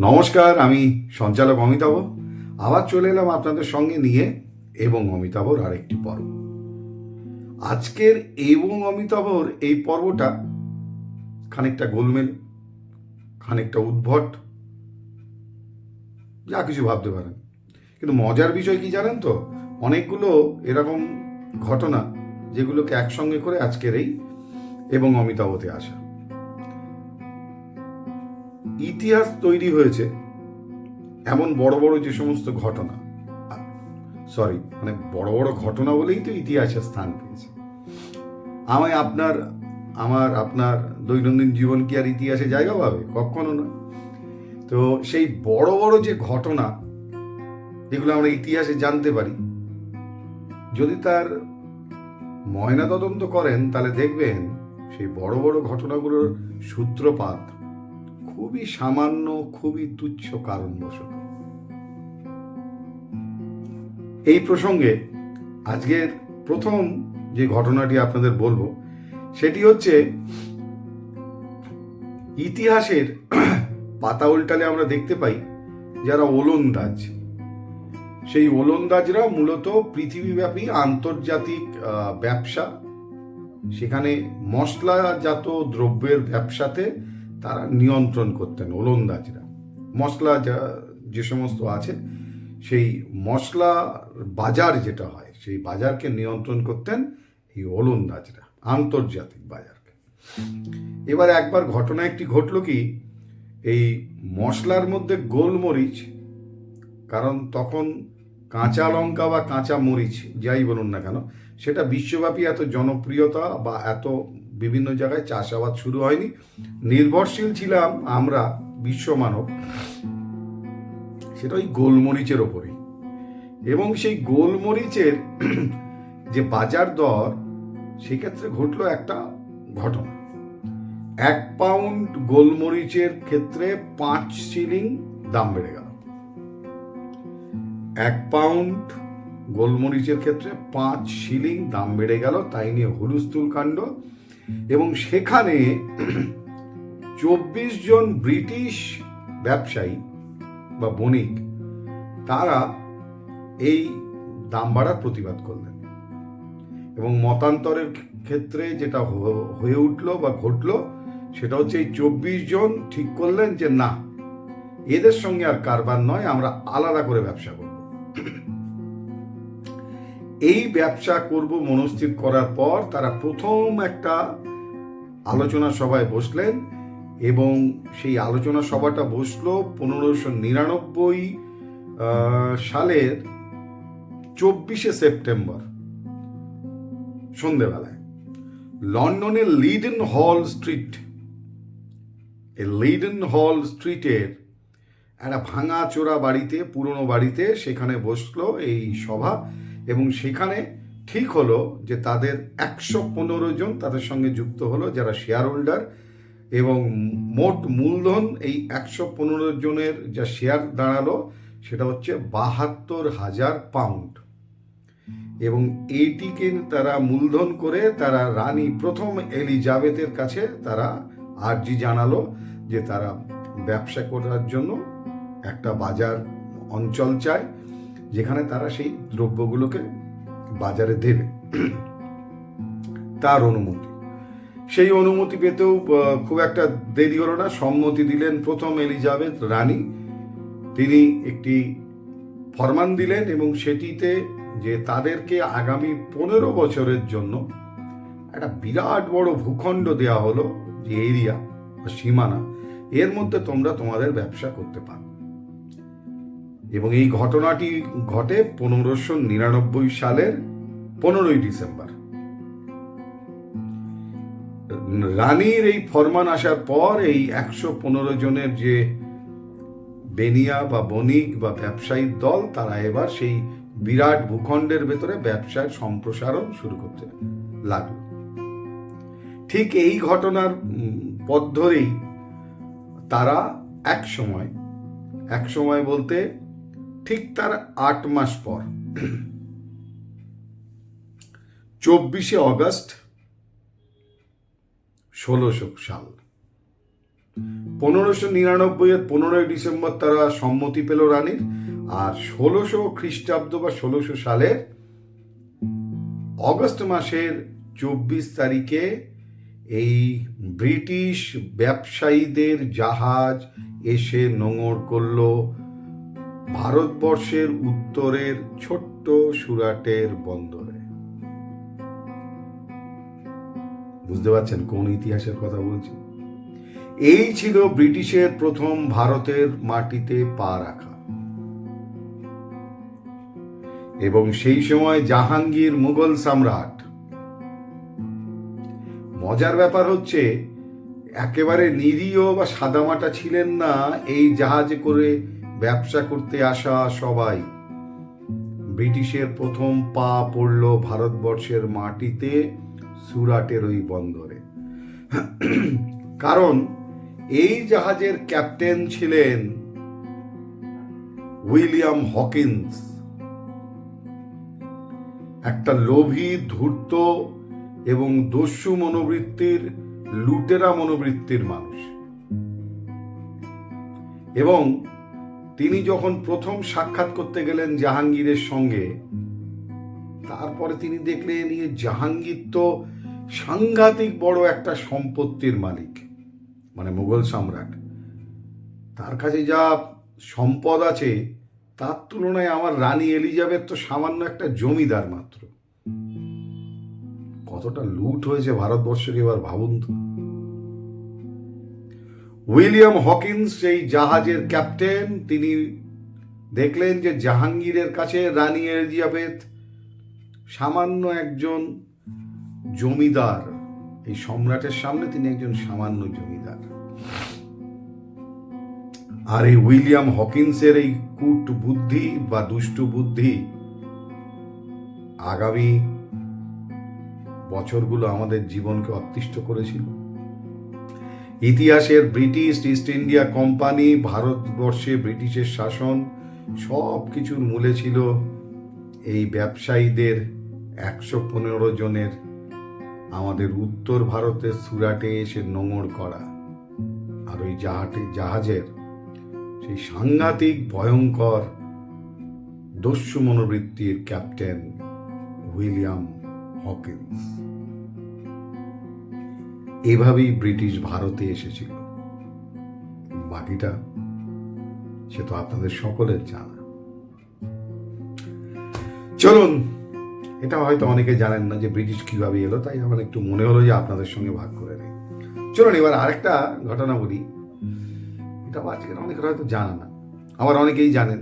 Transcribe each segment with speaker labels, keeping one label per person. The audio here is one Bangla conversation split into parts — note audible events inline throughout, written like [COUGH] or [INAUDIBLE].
Speaker 1: নমস্কার, আমি সঞ্চালক অমিতাভ। আবার চলে এলাম আপনাদের সঙ্গে নিয়ে এবং অমিতাভর আরেকটি পর্ব। আজকের এবং অমিতাভর এই পর্বটা খানিকটা গোলমেল, খানিকটা উদ্ভট, যা কিছু ভাবতে পারেন। কিন্তু মজার বিষয় কি জানেন তো? অনেকগুলো এরকম ঘটনা যেগুলোকে একসঙ্গে করে আজকের এই এবং অমিতাভতে আসা। ইতিহাস তৈরি হয়েছে এমন বড় বড় যে সমস্ত ঘটনা। সরি মানে বড় বড় ঘটনা বলেই তো ইতিহাসে স্থান পেয়েছে। আমায় আপনার, আমার, আপনার দৈনন্দিন জীবন কি আর ইতিহাসে জায়গা পাবে? কখনো না তো সেই বড় বড় যে ঘটনা, যেগুলো আমরা ইতিহাসে জানতে পারি, যদি তার ময়নাতদন্ত করেন, তাহলে দেখবেন সেই বড় বড় ঘটনাগুলোর সূত্রপাত খুবই সামান্য, খুবই তুচ্ছ কারণবশত। এই প্রসঙ্গে আজকের প্রথম যে ঘটনাটি আপনাদের বলব, সেটি হচ্ছে ইতিহাসের [CLEARS THROAT] পাতা উল্টালে আমরা দেখতে পাই যারা ওলন্দাজ সেই ওলন্দাজরা মূলত পৃথিবীব্যাপী আন্তর্জাতিক ব্যবসা, সেখানে মশলাজাত দ্রব্যের ব্যবসাতে তারা নিয়ন্ত্রণ করতেন ওলন্দাজরা। মশলা যা, যে সমস্ত আছে, সেই মশলা বাজার যেটা হয়, সেই বাজারকে নিয়ন্ত্রণ করতেন এই ওলন্দাজরা, আন্তর্জাতিক বাজারকে। এবার একবার ঘটনা একটি ঘটলো কি, এই মশলার মধ্যে গোলমরিচ, কারণ তখন কাঁচা লঙ্কা বা কাঁচা মরিচ, যাই বলুন না কেন, সেটা বিশ্বব্যাপী এত জনপ্রিয়তা বা এত বিভিন্ন জায়গায় চাষাবাদ শুরু হয়নি। নির্ভরশীল ছিলাম আমরা বিশ্বমানব সেটা ওই গোলমরিচের ওপরেই। এবং সেই গোলমরিচের যে বাজার দর, সেক্ষেত্রে ঘটলো একটা ঘটনা। এক পাউন্ড গোলমরিচের ক্ষেত্রে পাঁচ সিলিং দাম বেড়ে গেল। এক পাউন্ড গোলমরিচের ক্ষেত্রে পাঁচ শিলিং দাম বেড়ে গেল। তাই নিয়ে হুলুস্থুল কাণ্ড। এবং সেখানে চব্বিশ জন ব্রিটিশ ব্যবসায়ী বা বণিক, তারা এই দাম বাড়ার প্রতিবাদ করলেন। এবং মতান্তরের ক্ষেত্রে যেটা হয়ে উঠল বা ঘটলো, সেটা হচ্ছে এই চব্বিশ জন ঠিক করলেন যে, না, এদের সঙ্গে আর কারবার নয়, আমরা আলাদা করে ব্যবসা করব। এই ব্যবসা করব মনস্থির করার পর তারা প্রথম একটা আলোচনা সভায় বসলেন এবং সেই আলোচনা সভাটা বসল পনেরোশো নিরানব্বই সালের চব্বিশে সেপ্টেম্বর, সন্ধেবেলায়। লন্ডনের লিডেন হল স্ট্রিট, এই লিডেন হল স্ট্রিটের একটা ভাঙা চোরা বাড়িতে, পুরনো বাড়িতে সেখানে বসল এই সভা। এবং সেখানে ঠিক হলো যে তাদের একশো পনেরো জন তাদের সঙ্গে যুক্ত হলো যারা শেয়ার হোল্ডার এবং মোট মূলধন এই একশো পনেরো জনের যা শেয়ার দাঁড়াল সেটা হচ্ছে বাহাত্তর হাজার পাউন্ড এবং এইটিকে তারা মূলধন করে তারা রানী প্রথম এলিজাবেথের কাছে তারা আর্জি জানালো যে তারা ব্যবসা করার জন্য একটা বাজার অঞ্চল চায়। যেখানে তারা সেই দ্রব্যগুলোকে বাজারে দেবে। তার অনুমতি। সেই অনুমতি পেতেও খুব একটা দেরি হলো না। সম্মতি দিলেন প্রথম এলিজাবেথ রানী তিনি একটি ফরমান দিলেন এবং সেটিতে যে তাদেরকে আগামী পনেরো বছরের জন্য একটা বিরাট বড় ভূখণ্ড দেওয়া হলো, যে এরিয়া বা সীমানা, এর মধ্যে তোমরা তোমাদের ব্যবসা করতে পারো। এবং এই ঘটনাটি ঘটে পনেরোশো নিরানব্বই সালের পনেরোই ডিসেম্বর। রানীর এই ফরমান আসার পর এই একশো পনেরো জনের যে বেনিয়া বা বণিক বা ব্যবসায়িক দল, তারা এবার সেই বিরাট ভূখণ্ডের ভেতরে ব্যবসার সম্প্রসারণ শুরু করতে লাগল। ঠিক এই ঘটনার পথ ধরেই তারা এক সময় এক সময় বলতে ঠিক তার আট মাস পর। চব্বিশে অগস্ট ষোলোশো সাল। পনেরোশো নিরানব্বই এর পনেরোই ডিসেম্বর তারা সম্মতি পেল রানীর, আর ষোলোশো খ্রিস্টাব্দ বা ষোলোশো সালের অগস্ট মাসের চব্বিশ তারিখে এই ব্রিটিশ ব্যবসায়ীদের জাহাজ এসে নোঙর করল ভারতবর্ষের উত্তরের ছোট্ট সুরাটের বন্দরে। বুঝতে পারছেন কোন ইতিহাসের কথা বলছি? এই ছিল ব্রিটিশের প্রথম ভারতের মাটিতে পা রাখা। এবং সেই সময় জাহাঙ্গীর মুঘল সম্রাট। মজার ব্যাপার হচ্ছে, একেবারে নিরীহ বা সাদামাটা ছিলেন না এই জাহাজে করে ব্যবসা করতে আসা সবাই। ব্রিটিশের প্রথম পা পড়ল ভারতবর্ষের মাটিতে সুরাটের ওই বন্দরে। কারণ এই জাহাজের ক্যাপ্টেন ছিলেন উইলিয়াম হকিন্স। একটা লোভী, ধূর্ত এবং দস্যু মনোবৃত্তির, লুটেরা মনোবৃত্তির মানুষ। এবং তিনি যখন প্রথম সাক্ষাৎ করতে গেলেন জাহাঙ্গীরের সঙ্গে, তারপরে তিনি দেখলেন এই জাহাঙ্গীর তো সাংঘাতিক বড় একটা সম্পত্তির মালিক মানে মুঘল সম্রাট। তার কাছে যা সম্পদ আছে, তার তুলনায় আমার রানী এলিজাবেথ তো সামান্য একটা জমিদার মাত্র। কতটা লুট হয়েছে ভারতবর্ষকে এবার ভাবুন তো। উইলিয়াম হকিন্স, সেই জাহাজের ক্যাপ্টেন, তিনি দেখলেন যে জাহাঙ্গীরের কাছে রানী এলিজাবেথ সামান্য একজন জমিদার। এই সম্রাটের সামনে তিনি একজন সামান্য জমিদার। আর এই উইলিয়াম হকিন্সের এই কূট বুদ্ধি বা দুষ্টু বুদ্ধি আগামী বছরগুলো আমাদের জীবনকে অতিষ্ঠ করেছিল। ইতিহাসের ব্রিটিশ ইস্ট ইন্ডিয়া কোম্পানি, ভারতবর্ষে ব্রিটিশের শাসন সব কিছুর মূলে ছিল এই ব্যবসায়ীদের একশো পনেরো জনের আমাদের উত্তর ভারতের সুরাটে এসে নোঙর করা। আর ওই জাহাটে, জাহাজের সেই সাংঘাতিক ভয়ঙ্কর দস্যু মনোবৃত্তির ক্যাপ্টেন উইলিয়াম হকিন্স। এভাবেই ব্রিটিশ ভারতে এসেছিল। বাকিটা সে তো আপনাদের সকলের জানা। চলুন, এটা হয়তো অনেকে জানেন না যে ব্রিটিশ কীভাবে এলো, তাই আমার একটু মনে হলো যে আপনাদের সঙ্গে ভাগ করে নেই। চলুন, এবার আরেকটা ঘটনা বলি। এটা আজকের অনেকের হয়তো জানা না। আবার অনেকেই জানেন।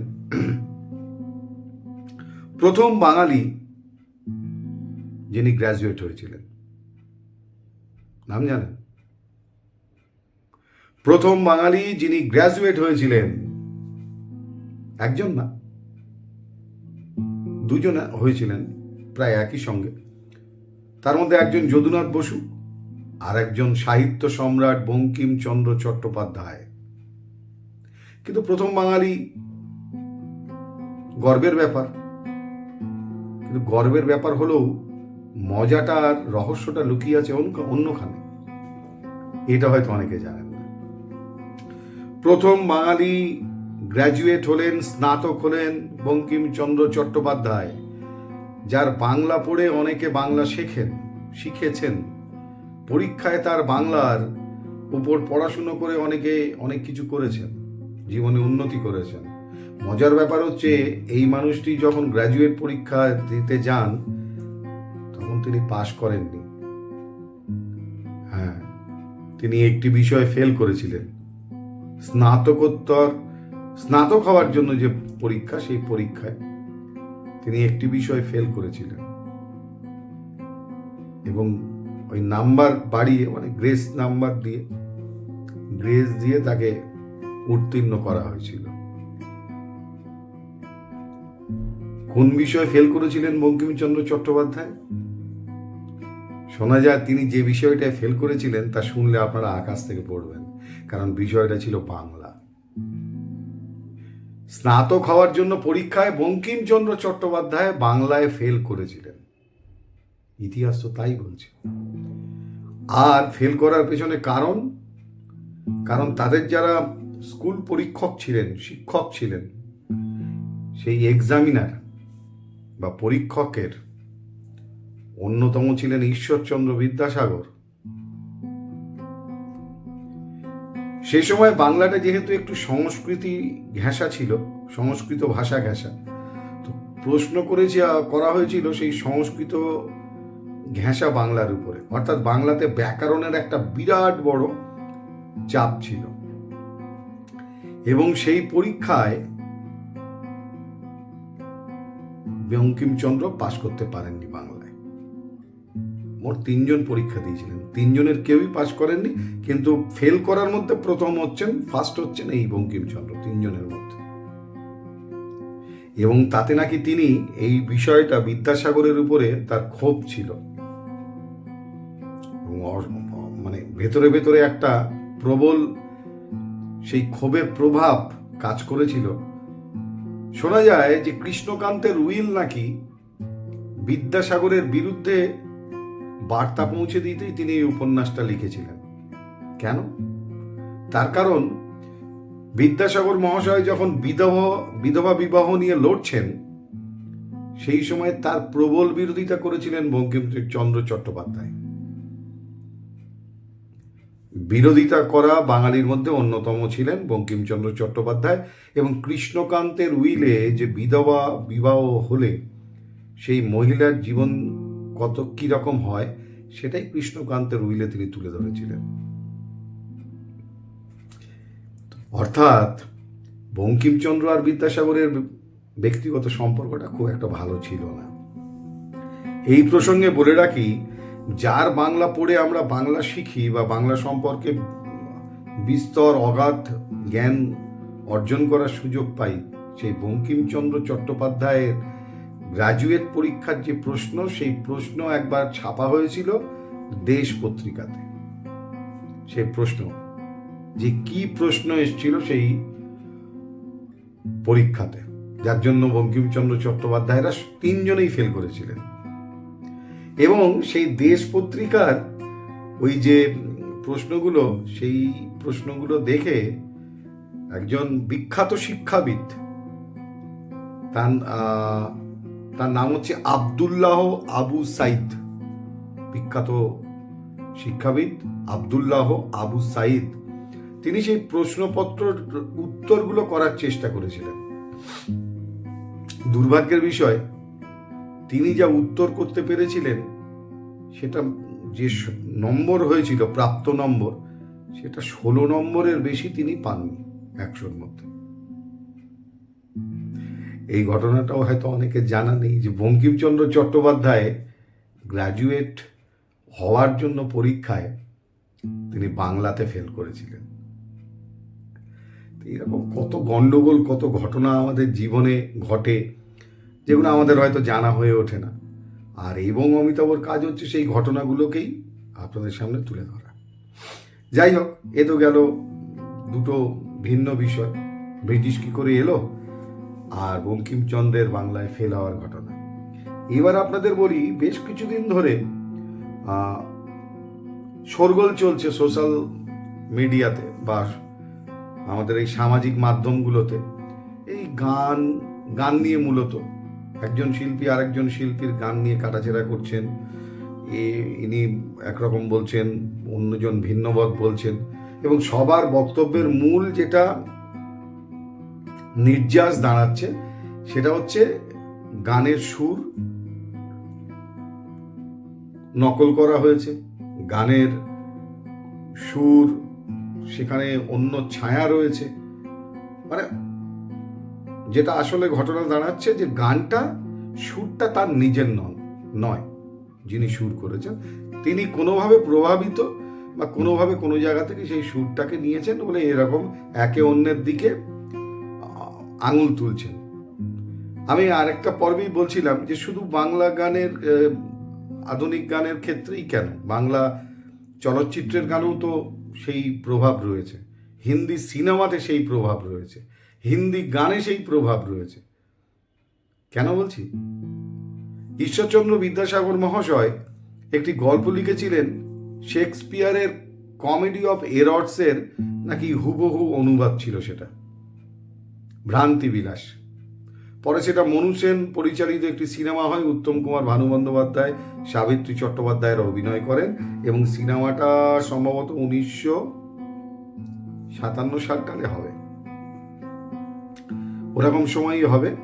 Speaker 1: প্রথম বাঙালি যিনি গ্র্যাজুয়েট হয়েছিলেন নাম জানেন প্রথম বাঙালি যিনি গ্র্যাজুয়েট হয়েছিলেন, একজন না, দুজন হয়েছিলেন প্রায় একই সঙ্গে। তার মধ্যে একজন যদুনাথ বসু আর একজন সাহিত্য সম্রাট বঙ্কিমচন্দ্র চট্টোপাধ্যায়। কিন্তু প্রথম বাঙালি গর্বের ব্যাপার। কিন্তু গর্বের ব্যাপার হলেও মজাটার রহস্যটা লুকিয়ে আছে অন্যখানে। এটা হয়তো অনেকে জানেন না। প্রথম বাঙালি গ্র্যাজুয়েট হলেন, স্নাতক হলেন বঙ্কিমচন্দ্র চট্টোপাধ্যায়, যার বাংলা পড়ে অনেকে বাংলা শেখেন, শিখেছেন। পরীক্ষায় তার বাংলার উপর পড়াশুনো করে অনেকে অনেক কিছু করেছেন, জীবনে উন্নতি করেছেন। মজার ব্যাপার হচ্ছে, এই মানুষটি যখন গ্র্যাজুয়েট পরীক্ষা দিতে যান তিনি পাশ করেননি। হ্যাঁ তিনি একটি বিষয়ে ফেল করেছিলেন। স্নাতকোত্তর, স্নাতক হওয়ার জন্য যে পরীক্ষা, সেই পরীক্ষায় তিনি একটি বিষয়ে ফেল করেছিলেন। এবং ওই নাম্বার বাড়িয়ে মানে গ্রেস নাম্বার দিয়ে গ্রেস দিয়ে তাকে উত্তীর্ণ করা হয়েছিল। কোন বিষয়ে ফেল করেছিলেন বঙ্কিমচন্দ্র চট্টোপাধ্যায়? শোনা যায় তিনি যে বিষয়টায় ফেল করেছিলেন তা শুনলে আপনারা আকাশ থেকে পড়বেন, কারণ বিষয়টা ছিল বাংলা। স্নাতক হওয়ার জন্য পরীক্ষায় বঙ্কিমচন্দ্র চট্টোপাধ্যায় বাংলায় ফেল করেছিলেন। ইতিহাস তো তাই বলছে। আর ফেল করার পেছনে কারণ? কারণ তাদের যারা স্কুল পরীক্ষক ছিলেন, শিক্ষক ছিলেন, সেই এক্সামিনার বা পরীক্ষকের অন্যতম ছিলেন ঈশ্বরচন্দ্র বিদ্যাসাগর। সে সময় বাংলাটা যেহেতু একটু সংস্কৃতি ঘেঁষা ছিল, সংস্কৃত ভাষা ঘেঁষা, তো প্রশ্ন করেছে করা হয়েছিল সেই সংস্কৃত ঘেঁষা বাংলার উপরে। অর্থাৎ বাংলাতে ব্যাকরণের একটা বিরাট বড় চাপ ছিল। এবং সেই পরীক্ষায় বঙ্কিমচন্দ্র পাশ করতে পারেননি বাংলায় মোট তিনজন পরীক্ষা দিয়েছিলেন। তিনজনের কেউই পাশ করেননি, কিন্তু ফেল করার মধ্যে প্রথম হচ্ছেন ফার্স্ট হচ্ছেন এই বঙ্কিমচন্দ্র, তিনজনের মধ্যে। এবং তাতে নাকি তিনি এই বিষয়টা বিদ্যাসাগরের উপরে তার ক্ষোভ ছিল। মানে ভেতরে ভেতরে একটা প্রবল সেই ক্ষোভের প্রভাব কাজ করেছিল। শোনা যায় যে কৃষ্ণকান্তের উইল নাকি বিদ্যাসাগরের বিরুদ্ধে বার্তা পৌঁছে দিতেই তিনি এই উপন্যাসটা লিখেছিলেন। কেন? তার কারণ, বিদ্যাসাগর মহাশয় যখন বিধবা বিধবা বিবাহ নিয়ে লড়ছেন, সেই সময় তার প্রবল বিরোধিতা করেছিলেন বঙ্কিমচন্দ্র চট্টোপাধ্যায়। বিরোধিতা করা বাঙালির মধ্যে অন্যতম ছিলেন বঙ্কিমচন্দ্র চট্টোপাধ্যায় এবং কৃষ্ণকান্তের উইলে যে বিধবা বিবাহ হলে, সেই মহিলার জীবন কত কি রকম হয়, সেটাই কৃষ্ণকান্তের উইলে তিনি তুলে ধরেছিলেন। অর্থাৎ বঙ্কিমচন্দ্র আর বিদ্যাসাগরের ব্যক্তিগত সম্পর্কটা খুব একটা ভালো ছিল না। এই প্রসঙ্গে বলে রাখি, যার বাংলা পড়ে আমরা বাংলা শিখি বা বাংলা সম্পর্কে বিস্তর অগাধ জ্ঞান অর্জন করার সুযোগ পাই, সেই বঙ্কিমচন্দ্র চট্টোপাধ্যায়ের গ্রাজুয়েট পরীক্ষার যে প্রশ্ন, সেই প্রশ্ন একবার ছাপা হয়েছিল দেশ পত্রিকাতে। সেই প্রশ্ন, যে কি প্রশ্ন এসেছিল সেই পরীক্ষাতে, যার জন্য বঙ্কিমচন্দ্র চট্টোপাধ্যায়রা তিনজনেই ফেল করেছিলেন। এবং সেই দেশ পত্রিকার ওই যে প্রশ্নগুলো, সেই প্রশ্নগুলো দেখে একজন বিখ্যাত শিক্ষাবিদ, তার তার নাম হচ্ছে আবদুল্লাহ আবু সাইদ। বিখ্যাত শিক্ষাবিদ আবদুল্লাহ আবু সাইদ। তিনি সেই প্রশ্নপত্র উত্তরগুলো করার চেষ্টা করেছিলেন। দুর্ভাগ্যের বিষয়, তিনি যা উত্তর করতে পেরেছিলেন, সেটা যে নম্বর হয়েছিল, প্রাপ্ত নম্বর, সেটা ষোলো নম্বরের বেশি তিনি পাননি একশোর মধ্যে। এই ঘটনাটাও হয়তো অনেকে জানা নেই যে বঙ্কিমচন্দ্র চট্টোপাধ্যায় গ্র্যাজুয়েট হওয়ার জন্য পরীক্ষায় তিনি বাংলাতে ফেল করেছিলেন। এরকম কত গন্ডগোল, কত ঘটনা আমাদের জীবনে ঘটে, যেগুলো আমাদের হয়তো জানা হয়ে ওঠে না। আর এবং অমিতাভর কাজ হচ্ছে সেই ঘটনাগুলোকেই আপনাদের সামনে তুলে ধরা। যাই হোক, এ তো গেল দুটো ভিন্ন বিষয়। ব্রিটিশ কি করে এলো? আর বঙ্কিমচন্দ্রের বাংলায় ফেল হওয়ার ঘটনা। এবার আপনাদের বলি বেশ কিছুদিন ধরে আহ, শোরগোল চলছে সোশ্যাল মিডিয়াতে বা আমাদের এই সামাজিক মাধ্যমগুলোতে। এই গান গান নিয়ে মূলত একজন শিল্পী আরেকজন শিল্পীর গান নিয়ে কাটাছেড়া করছেন। এ ইনি একরকম বলছেন অন্যজন ভিন্নবদ বলছেন এবং সবার বক্তব্যের মূল যেটা নির্যাস দাঁড়াচ্ছে। সেটা হচ্ছে গানের সুর নকল করা হয়েছে। গানের সুর, সেখানে অন্য ছায়া রয়েছে। মানে যেটা আসলে ঘটনা দাঁড়াচ্ছে যে গানটা সুরটা তার নিজের নন নয়, যিনি সুর করেছেন। তিনি কোনোভাবে প্রভাবিত বা কোনোভাবে কোনো জায়গা থেকে সেই সুরটাকে নিয়েছেন বলে এরকম একে অন্যের দিকে আঙুল তুলছেন। আমি আরেকটা পর্বেই বলছিলাম যে শুধু বাংলা গানের আধুনিক গানের ক্ষেত্রেই কেন? বাংলা চলচ্চিত্রের গানেও তো সেই প্রভাব রয়েছে। হিন্দি সিনেমাতে সেই প্রভাব রয়েছে। হিন্দি গানে সেই প্রভাব রয়েছে। কেন বলছি? ঈশ্বরচন্দ্র বিদ্যাসাগর মহাশয় একটি গল্প লিখেছিলেন শেক্সপিয়ারের কমেডি অফ এরটসের নাকি হুবহু অনুবাদ ছিল সেটা। ভ্রান্তি বিলাস পরে সেটা মনু সেন পরিচালিত একটি সিনেমা হয়, উত্তম কুমার ভানু বন্দ্যোপাধ্যায়, সাবিত্রী চট্টোপাধ্যায়ের অভিনয় করেন এবং সিনেমাটা সম্ভবত উনিশশো সাতান্ন সালকালে হবে। ওরকম সময়ই হবে।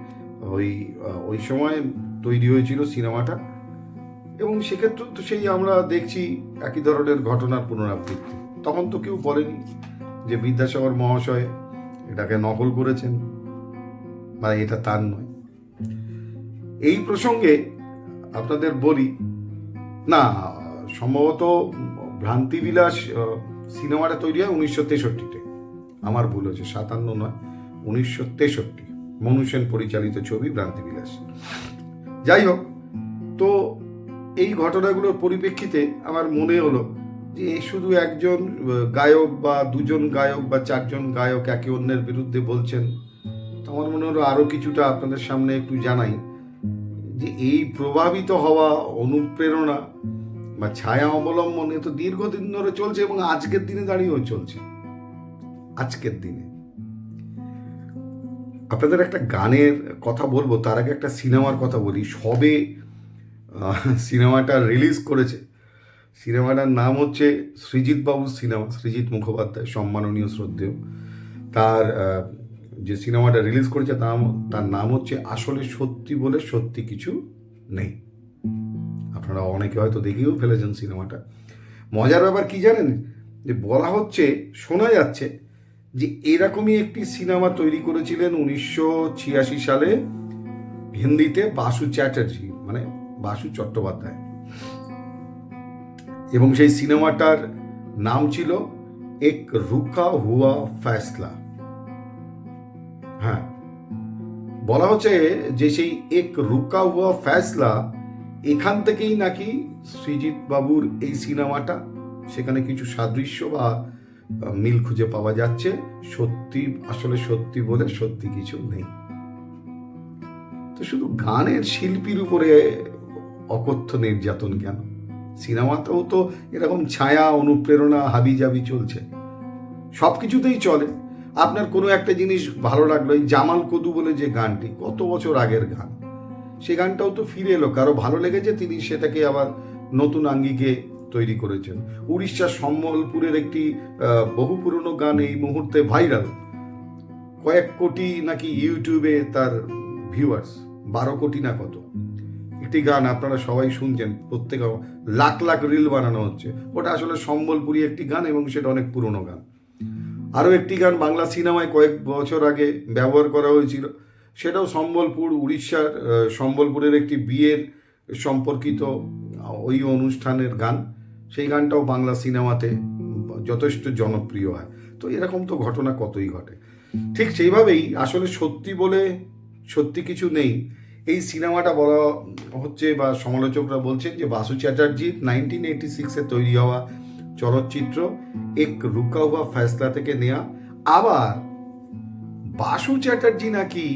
Speaker 1: ওই ওই সময় তৈরি হয়েছিল সিনেমাটা। এবং সেক্ষেত্রে তো সেই আমরা দেখছি একই ধরনের ঘটনার পুনরাবৃত্তি। তখন তো কেউ বলেনি যে বিদ্যাসাগর মহাশয় এটাকে নকল করেছেন বা এটা তার নয়। এই প্রসঙ্গে আপনাদের বলি, না, সম্ভবত ভ্রান্তিবিলাস সিনেমাটা তৈরি হয় উনিশশো তেষট্টিতে। আমার ভুল হয়েছে, সাতান্ন নয়, উনিশশো তেষট্টি। মনু সেন পরিচালিত ছবি ভ্রান্তিবিলাস। যাই হোক, তো এই ঘটনাগুলোর পরিপ্রেক্ষিতে আমার মনে হলো যে শুধু একজন গায়ক বা দুজন গায়ক বা চারজন গায়ক একে অন্যের বিরুদ্ধে বলছেন আমার মনে হলো আরও কিছুটা আপনাদের সামনে একটু জানাই যে এই প্রভাবিত হওয়া অনুপ্রেরণা বা ছায়া অবলম্বন এ তো দীর্ঘদিন ধরে চলছে এবং আজকের দিনে দাঁড়িয়েও চলছে। আজকের দিনে। আপনাদের একটা গানের কথা বলব, তার আগে একটা সিনেমার কথা বলি। সবে সিনেমাটা রিলিজ করেছে সিনেমাটার নাম হচ্ছে সৃজিৎ বাবুর সিনেমা সৃজিৎ মুখোপাধ্যায়, সম্মাননীয় শ্রদ্ধেয়। তার যে সিনেমাটা রিলিজ করেছে তার নাম হচ্ছে আসলে সত্যি বলে সত্যি কিছু নেই। আপনারা অনেকে হয়তো দেখেও ফেলেছেন সিনেমাটা। মজার ব্যাপার কি জানেন? যে বলা হচ্ছে, শোনা যাচ্ছে যে এরকমই একটি সিনেমা তৈরি করেছিলেন উনিশশো ছিয়াশি সালে হিন্দিতে বাসু চ্যাটার্জি মানে বাসু চট্টোপাধ্যায়। এবং সেই সিনেমাটার নাম ছিল এক রুকা হুয়া ফ্যাসলা। হ্যাঁ বলা হচ্ছে যে সেই এক রুকা হুয়া ফ্যাসলা এখান থেকেই নাকি সৃজিৎ বাবুর এই সিনেমাটা, সেখানে কিছু সাদৃশ্য বা মিল খুঁজে পাওয়া যাচ্ছে। সত্যি, আসলে সত্যি বলে সত্যি কিছু নেই। তো শুধু গানের শিল্পীর উপরে অকথ্য নির্যাতন কেন? সিনেমাতেও তো এরকম ছায়া, অনুপ্রেরণা, হাবিজাবি চলছে। সব কিছুতেই চলে। আপনার কোনো একটা জিনিস ভালো লাগল, এই জামাল কদু বলে যে গানটি, কত বছর আগের গান। সে গানটাও তো ফিরে এলো। কারও ভালো লেগেছে, তিনি সেটাকে আবার নতুন আঙ্গিকে তৈরি করেছেন। উড়িষ্যার সম্বলপুরের একটি বহু পুরনো গান এই মুহূর্তে ভাইরাল। কয়েক কোটি নাকি ইউটিউবে তার ভিউয়ার্স, বারো কোটি না কত। একটি গান আপনারা সবাই শুনছেন, প্রত্যেক লাখ লাখ রিল বানানো হচ্ছে। ওটা আসলে সম্বলপুরি একটি গান এবং সেটা অনেক পুরনো গান। আরও একটি গান বাংলা সিনেমায় কয়েক বছর আগে ব্যবহার করা হয়েছিল। সেটাও সম্বলপুর, উড়িষ্যার সম্বলপুরের একটি বিয়ের সম্পর্কিত ওই অনুষ্ঠানের গান। সেই গানটাও বাংলা সিনেমাতে যথেষ্ট জনপ্রিয় হয়। তো এরকম তো ঘটনা কতই ঘটে? ঠিক সেইভাবেই আসলে সত্যি বলে সত্যি কিছু নেই। এই সিনেমাটা বলা হচ্ছে বা সমালোচকরা বলছেন যে বাসু চ্যাটার্জির নাইনটিন এইটি সিক্সে তৈরি হওয়া চলচ্চিত্র এক রুকা হুয়া ফ্যাসলা থেকে নেয়া। আবার বাসু চ্যাটার্জি নাকি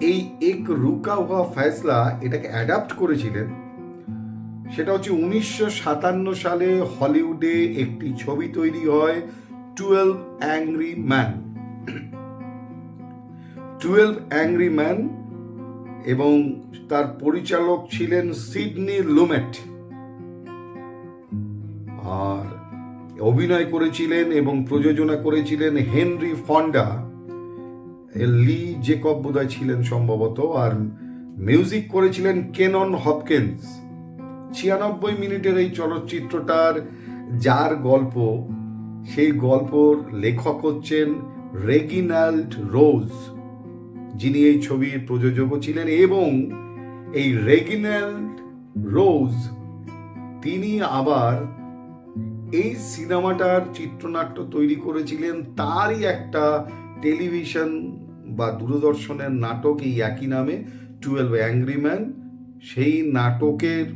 Speaker 1: এই এক রুকা হুয়া ফ্যাসলা এটাকে অ্যাডাপ্ট করেছিলেন। সেটা হচ্ছে উনিশশো সাতান্ন সালে হলিউডে একটি ছবি তৈরি হয় twelve angry man twelve angry man এবং তার পরিচালক ছিলেন সিডনি লুমেট। আর অভিনয় করেছিলেন এবং প্রযোজনা করেছিলেন হেনরি ফন্ডা। লি জেকব বোধহয় ছিলেন সম্ভবত, আর মিউজিক করেছিলেন কেনন হপকিন্স। ছিয়ানব্বই মিনিটের এই চলচ্চিত্রটার যার গল্প, সেই গল্পর লেখক হচ্ছেন রেগিনাল্ড রোজ। যিনি এই ছবির প্রযোজকও ছিলেন এবং এই রেগিনাল্ড রোজ, তিনি আবার এই সিনেমাটার চিত্রনাট্য তৈরি করেছিলেন। তারই একটা টেলিভিশন বা দূরদর্শনের নাটক এই একই নামে, টুয়েলভ অ্যাংরি ম্যান। সেই নাটকের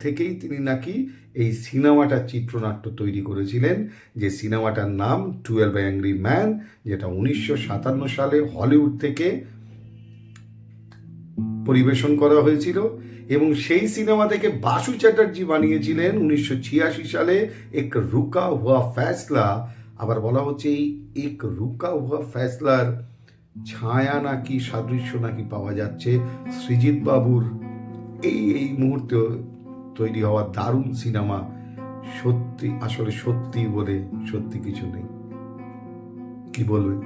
Speaker 1: থেকেই তিনি নাকি এই সিনেমাটার চিত্রনাট্য তৈরি করেছিলেন, যে সিনেমাটার নাম টুয়েলভ অ্যাংরি ম্যান, যেটা উনিশশো সাতান্ন সালে হলিউড থেকে পরিবেশন করা হয়েছিল এবং সেই সিনেমা থেকে বাসু চ্যাটার্জি বানিয়েছিলেন উনিশশো ছিয়াশি সালে এক রুকা হুয়া ফ্যাসলা। আবার বলা হচ্ছে এই এক রুকা হুয়া ফ্যাসলার ছায়া নাকি, সাদৃশ্য নাকি পাওয়া যাচ্ছে সৃজিত বাবুর। এই এই মুহূর্তে তৈরি হওয়া দারুণ সিনেমা সত্যি, আসলে সত্যি বলে সত্যি কিছু নেই। কি বলবেন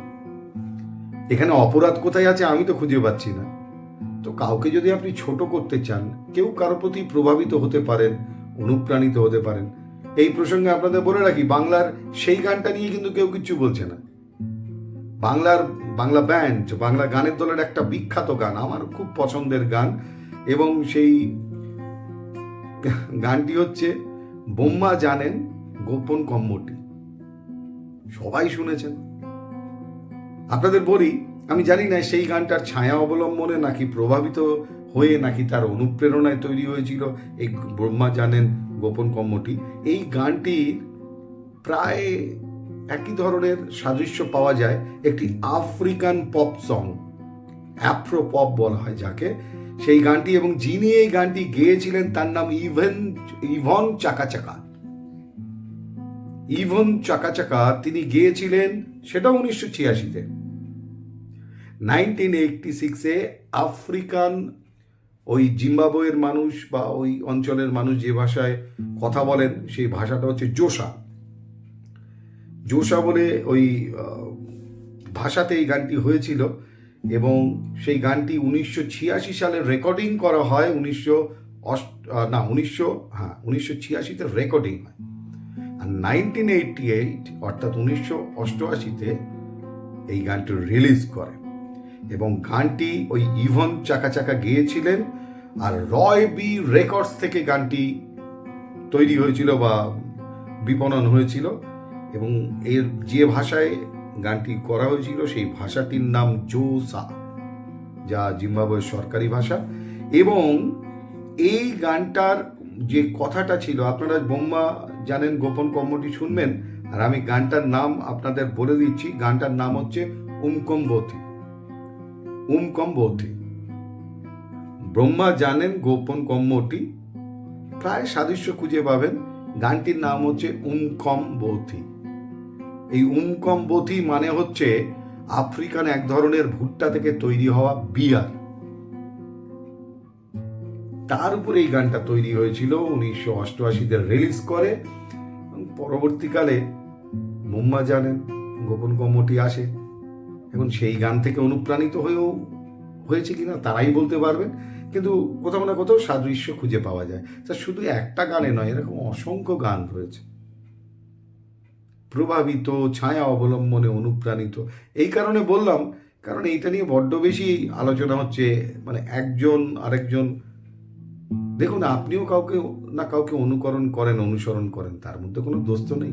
Speaker 1: এখানে অপরাধ কোথায় আছে আমি তো খুঁজে পাচ্ছি না। তো কাউকে যদি আপনি ছোট করতে চান, কেউ কারও প্রতি প্রভাবিত হতে পারেন, অনুপ্রাণিত হতে পারেন। এই প্রসঙ্গে আপনাদের বলে রাখি, বাংলার সেই গানটা নিয়ে কিন্তু কেউ কিচ্ছু বলছে না। বাংলার, বাংলা ব্যান্ড, বাংলা গানের দলের একটা বিখ্যাত গান, আমার খুব পছন্দের গান। এবং সেই গানটি হচ্ছে বোম্মা জানেন গোপন কম্মটি। সবাই শুনেছেন। আপনাদের বলি, আমি জানি না সেই গানটার ছায়া অবলম্বনে নাকি প্রভাবিত হয়ে নাকি তার অনুপ্রেরণায় তৈরি হয়েছিল এই ব্রহ্মা জানেন গোপন কম্মটি। এই গানটির প্রায় একই ধরনের সাদৃশ্য পাওয়া যায়, একটি African pop song, Afro pop বলা হয় যাকে। সেই গানটি এবং যিনি এই গানটি গেয়েছিলেন, তার নাম ইভেন, ইভন চাকা চাকা ইভন চাকা চাকা তিনি গেয়েছিলেন সেটা উনিশশো ছিয়াশিতে। নাইনটিন এইটটি সিক্সে আফ্রিকান ওই জিম্বাবুয়ের মানুষ বা ওই অঞ্চলের মানুষ যে ভাষায় কথা বলেন, সেই ভাষাটা হচ্ছে জোসা। জোসা বলে ওই ভাষাতে এই গানটি হয়েছিল। এবং সেই গানটি উনিশশো ছিয়াশি সালে রেকর্ডিং করা হয়, উনিশশো না, উনিশশো হ্যাঁ উনিশশো ছিয়াশিতে রেকর্ডিং হয়। আর নাইনটিন এইটটি এইট, অর্থাৎ উনিশশো অষ্টআশিতে এই গানটি রিলিজ করে। এবং গানটি ওই ইভন চাকা চাকা গেয়েছিলেন আর রয় বি রেকর্ডস থেকে গানটি তৈরি হয়েছিল বা বিপণন হয়েছিল এবং এর যে ভাষায় গানটি করা হয়েছিল সেই ভাষাটির নাম জোসা যা জিম্বাবুয়ের সরকারি ভাষা। এবং এই গানটার যে কথাটা ছিল, আপনারা বোম্মা জানেন, গোপন কর্মটি শুনবেন, আর আমি গানটার নাম আপনাদের বলে দিচ্ছি। গানটার নাম হচ্ছে উমকম্বতী উমকম্বতী ব্রহ্মা জানেন গোপন কম্মটি প্রায় সাদৃশ্য খুঁজে পাবেন। গানটির নাম হচ্ছে উমকম বৌথি এই উমকম বথি মানে হচ্ছে আফ্রিকান এক ধরনের ভুট্টা থেকে তৈরি হওয়া বিয়ার। তার উপরে এই গানটা তৈরি হয়েছিল উনিশশো অষ্টআশিতে রিলিজ করে পরবর্তীকালে মুম্মা জানেন, গোপন কম্মটি আসে। এখন সেই গান থেকে অনুপ্রাণিত হয়েও হয়েছে কিনা তারাই বলতে পারবেন, কিন্তু কোথাও না কোথাও সাদৃশ্য খুঁজে পাওয়া যায়। তা শুধু একটা গানে নয়, এরকম অসংখ্য গান রয়েছে। প্রভাবিত, ছায়া অবলম্বনে অনুপ্রাণিত। এই কারণে বললাম, কারণ এইটা নিয়ে বড্ড বেশি আলোচনা হচ্ছে মানে একজন আরেকজন। দেখুন, আপনিও কাউকে না কাউকে অনুকরণ করেন, অনুসরণ করেন, তার মধ্যে কোনো দোষ তো নেই।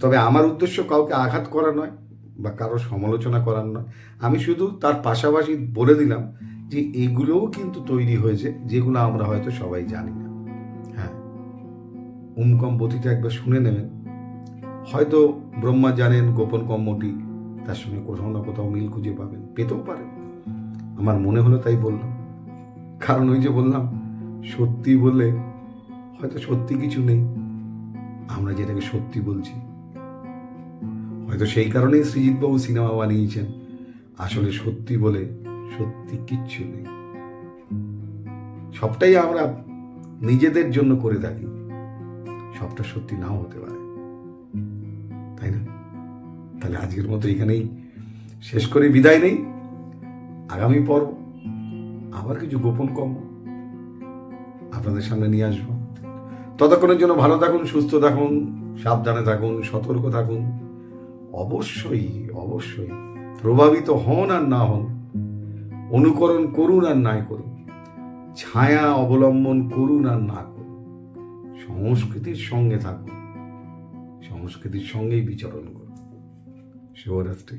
Speaker 1: তবে আমার উদ্দেশ্য কাউকে আঘাত করা নয়, বা কারও সমালোচনা করার নয়। আমি শুধু তার পাশাপাশি বলে দিলাম যে, এগুলোও কিন্তু তৈরি হয়েছে, যেগুলো আমরা হয়তো সবাই জানি না। হ্যাঁ উমকম বতিটা একবার শুনে নেবেন। হয়তো ব্রহ্মা জানেন গোপন কম্মটি তার সঙ্গে কোথাও না কোথাও মিল খুঁজে পাবেন, পেতেও পারেন। আমার মনে হলো তাই বললাম। কারণ ওই যে বললাম, সত্যি বলে হয়তো সত্যি কিছু নেই। আমরা যেটাকে সত্যি বলছি। হয়তো সেই কারণেই সৃজিতবাবু সিনেমা বানিয়েছেন। আসলে সত্যি বলে সত্যি কিচ্ছু নেই। সবটাই আমরা নিজেদের জন্য করে থাকি। সবটা সত্যি নাও হতে পারে। তাই না? তাহলে আজকের মতো এখানেই শেষ করে, বিদায় নেই। আগামী পর্ব আবার কিছু গোপন কম আপনাদের সামনে নিয়ে আসব। ততক্ষণের জন্য ভালো থাকুন, সুস্থ থাকুন, সাবধানে থাকুন, সতর্ক থাকুন। অবশ্যই অবশ্যই প্রভাবিত হন আর না হন, অনুকরণ করুন আর নাই করুন, ছায়া অবলম্বন করুন আর না করুন, সংস্কৃতির সঙ্গে থাকুন। সংস্কৃতির সঙ্গেই বিচরণ করুন। শুভরাত্রি